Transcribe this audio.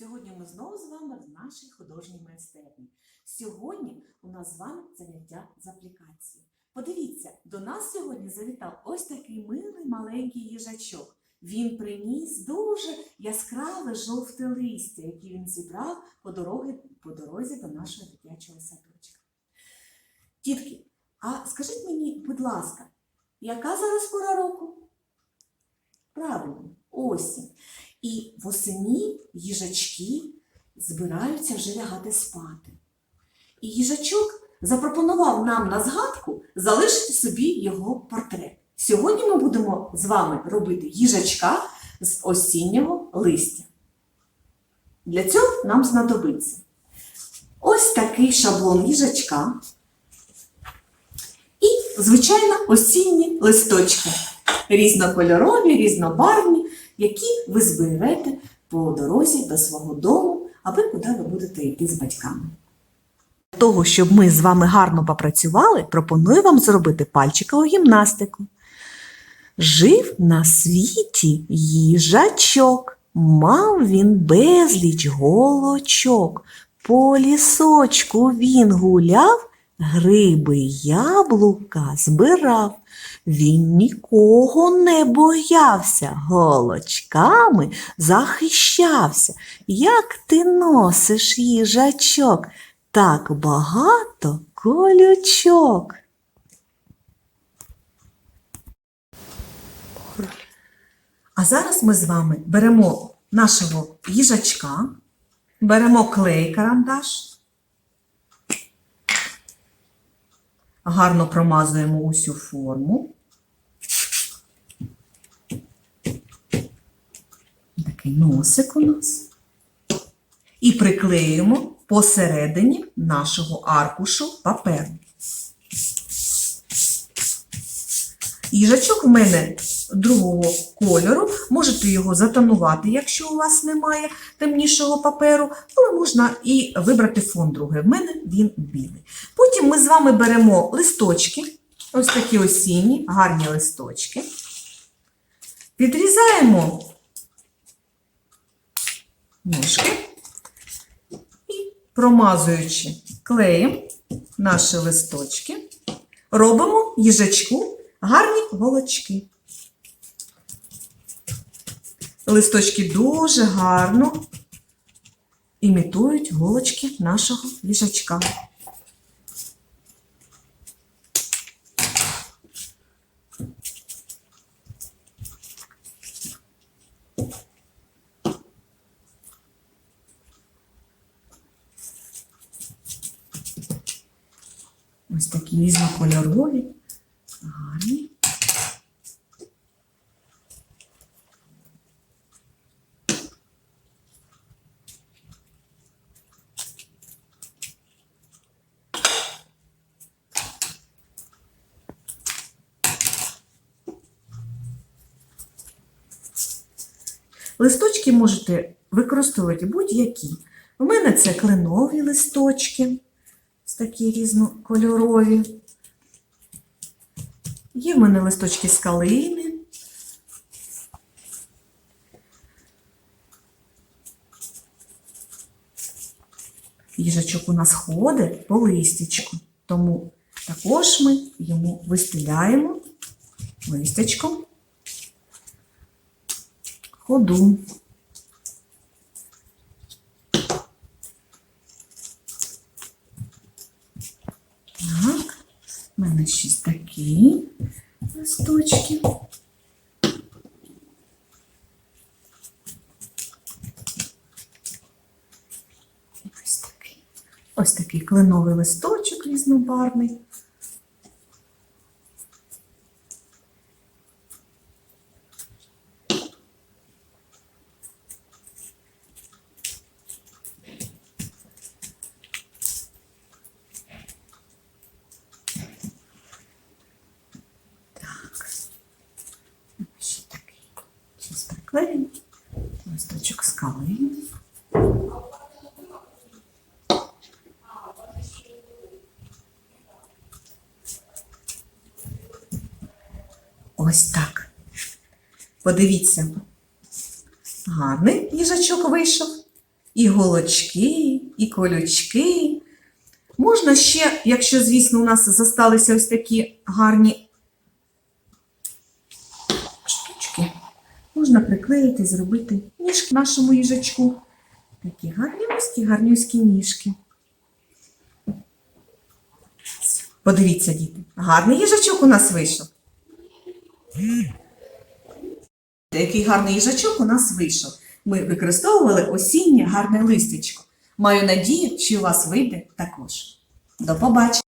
Сьогодні ми знову з вами в нашій художній майстерні. Сьогодні у нас з вами заняття з аплікації. Подивіться, до нас сьогодні завітав ось такий милий маленький їжачок. Він приніс дуже яскраве жовте листя, яке він зібрав по, дороги, по дорозі до нашого дитячого садочка. Дітки, а скажіть мені, будь ласка, яка зараз пора року? Правильно, осінь. І восені їжачки збираються вже лягати спати. І їжачок запропонував нам на згадку залишити собі його портрет. Сьогодні ми будемо з вами робити їжачка з осіннього листя. Для цього нам знадобиться ось такий шаблон їжачка і, звичайно, осінні листочки. Різнокольорові, різнобарвні, які ви зберете по дорозі до свого дому, аби куди ви будете йти з батьками. Для того, щоб ми з вами гарно попрацювали, пропоную вам зробити пальчикову гімнастику. Жив на світі їжачок, мав він безліч голочок. По лісочку він гуляв, гриби яблука збирав. Він нікого не боявся, голочками захищався. Як ти носиш їжачок, так багато колючок. А зараз ми з вами беремо нашого їжачка, беремо клей карандаш, гарно промазуємо усю форму. Такий носик у нас. І приклеюємо посередині нашого аркушу паперу. Їжачок в мене другого кольору. Можете його затонувати, якщо у вас немає темнішого паперу, але можна і вибрати фон другий. В мене він білий. Потім ми з вами беремо листочки, ось такі осінні, гарні листочки. Підрізаємо ножки і промазуючи клеєм наші листочки, робимо їжачку гарні голочки. Листочки дуже гарно імітують голочки нашого їжачка. Ось такі різнокольорові, гарні. Листочки можете використовувати будь-які. У мене це кленові листочки, такі різнокольорові. Є в мене листочки з калини. Їжачок у нас ходить по листячку, тому також ми йому вистеляємо листячком ходу. Так, в мене ще такі листочки. Ось такий. Ось такий кленовий листочок різнобарвний. Ще такий. Приклеїмо. Листочок з калини. Ось так. Подивіться. Гарний їжачок вийшов. і голочки, і колючки. Можна ще, якщо, звісно, у нас зосталися ось такі гарні можна приклеїти, зробити ніжки нашому їжачку. Такі гарнюські, гарнюські ніжки. Подивіться, діти, гарний їжачок у нас вийшов. Який гарний їжачок у нас вийшов. Ми використовували осіннє гарне листячко. Маю надію, що у вас вийде також. До побачення!